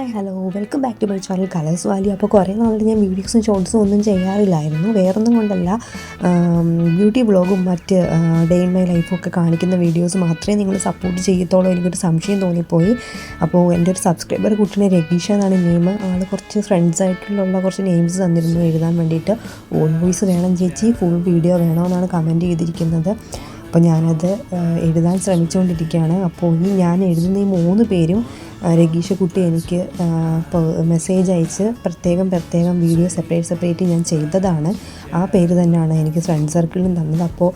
To my channel colours valley അപ്പോൾ കുറേ നാളുകൾ ഞാൻ വീഡിയോസും ഷോർട്സും ഒന്നും ചെയ്യാറില്ലായിരുന്നു. വേറൊന്നും കൊണ്ടല്ല ബ്യൂട്ടി ബ്ലോഗും മറ്റ് ഡേ ഇൻ മൈ ലൈഫും ഒക്കെ കാണിക്കുന്ന വീഡിയോസ് മാത്രമേ നിങ്ങൾ സപ്പോർട്ട് ചെയ്യത്തോളൂ എനിക്കൊരു സംശയം തോന്നിപ്പോയി. അപ്പോൾ എന്റെ ഒരു സബ്സ്ക്രൈബർ കുട്ടീനെ രഗീഷ എന്നാണ് നെയിം ആൾ കുറച്ച് ഫ്രണ്ട്സ് ആയിട്ടുള്ള കുറച്ച് നെയിംസ് തന്നിരുന്നു എഴുതാൻ വേണ്ടിയിട്ട്. ഓൺ വോയിസ് വേണം ചേച്ചി ഫുൾ വീഡിയോ വേണമെന്നാണ് കമന്റ് ചെയ്തിരിക്കുന്നത്. അപ്പോൾ ഞാനത് എഴുതാൻ ശ്രമിച്ചുകൊണ്ടിരിക്കുകയാണ്. അപ്പോൾ ഈ ഞാൻ എഴുതുന്ന ഈ മൂന്ന് പേരും രഗീഷ കുട്ടി എനിക്ക് മെസ്സേജ് അയച്ച് പ്രത്യേകം പ്രത്യേകം വീഡിയോ സെപ്പറേറ്റ് സെപ്പറേറ്റ് ഞാൻ ചെയ്തതാണ്. ആ പേര് തന്നെയാണ് എനിക്ക് ഫ്രണ്ട് സർക്കിളിലും തന്നത്. അപ്പോൾ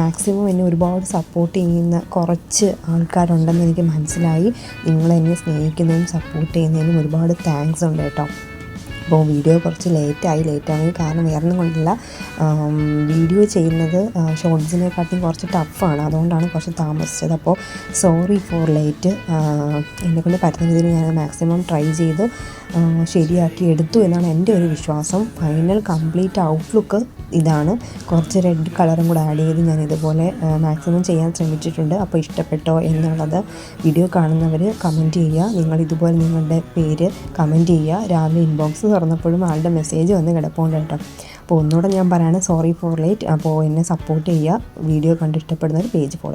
മാക്സിമം എന്നെ ഒരുപാട് സപ്പോർട്ട് ചെയ്യുന്ന കുറച്ച് ആൾക്കാരുണ്ടെന്ന് എനിക്ക് മനസ്സിലായി. നിങ്ങളെന്നെ സ്നേഹിക്കുന്നതിനും സപ്പോർട്ട് ചെയ്യുന്നതിനും ഒരുപാട് താങ്ക്സ് ഉണ്ട് കേട്ടോ. അപ്പോൾ വീഡിയോ കുറച്ച് ലേറ്റായി ലേറ്റായി കാരണം വേറെ ഒന്നും കൊണ്ടല്ല വീഡിയോ ചെയ്യുന്നത് ഷോർട്സിനെക്കാട്ടിയും കുറച്ച് ടഫാണ്. അതുകൊണ്ടാണ് കുറച്ച് താമസിച്ചത്. അപ്പോൾ സോറി ഫോർ ലേറ്റ്. എന്നെക്കൊണ്ട് പറ്റുന്ന രീതിയിൽ ഞാൻ മാക്സിമം ട്രൈ ചെയ്തു. ശരിയാക്കി എടുത്തു എന്നാണ് എന്റെ ഒരു വിശ്വാസം. ഫൈനൽ കംപ്ലീറ്റ് ഔട്ട്ലുക്ക് ഇതാണ്. കുറച്ച് റെഡ് കളറും കൂടെ ആഡ് ചെയ്ത് ഞാൻ ഇതുപോലെ മാക്സിമം ചെയ്യാൻ ശ്രമിച്ചിട്ടുണ്ട്. അപ്പോൾ ഇഷ്ടപ്പെട്ടോ എന്നുള്ളത് വീഡിയോ കാണുന്നവർ കമന്റ് ചെയ്യുക. നിങ്ങൾ ഇതുപോലെ നിങ്ങളുടെ പേര് കമന്റ് ചെയ്യുക. രാവിലെ ഇൻബോക്സ് തുറന്നപ്പോഴും ആളുടെ മെസ്സേജ് വന്ന് കിടപ്പുണ്ട് കേട്ടോ. അപ്പോൾ ഒന്നുകൂടെ ഞാൻ പറയാണ് സോറി ഫോർ ലേറ്റ് അപ്പോൾ എന്നെ സപ്പോർട്ട് ചെയ്യുക. വീഡിയോ കണ്ട് ഒരു പേജ് ഫോളോ